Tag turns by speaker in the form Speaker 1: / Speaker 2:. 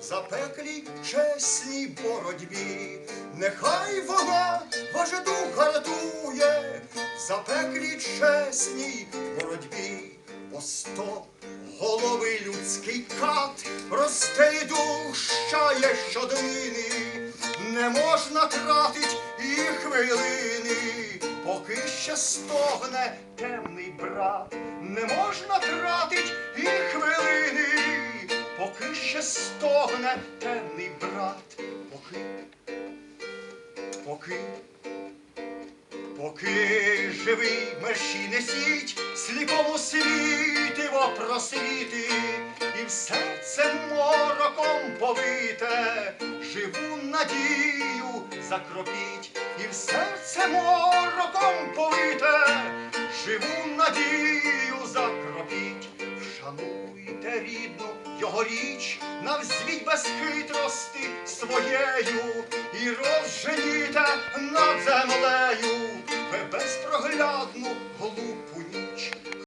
Speaker 1: запеклій чесній боротьбі. Нехай вона ваш дух гартує, в запеклій чесній боротьбі. По сто голови людський кат росте і дущає щоднини, не можна тратить і хвилини, поки ще стогне темний брат, не можна тратить і хвилини, темний брат, поки, поки. Поки живий мерщі несіть, сліпому світиво просвіти, і в серце мороком повите, живу надію закропіть, і в серце мороком повите, живу надію вшануйте рідну його річ, навзвіть без хитрости своєю, і розженіте над землею. Безпроглядну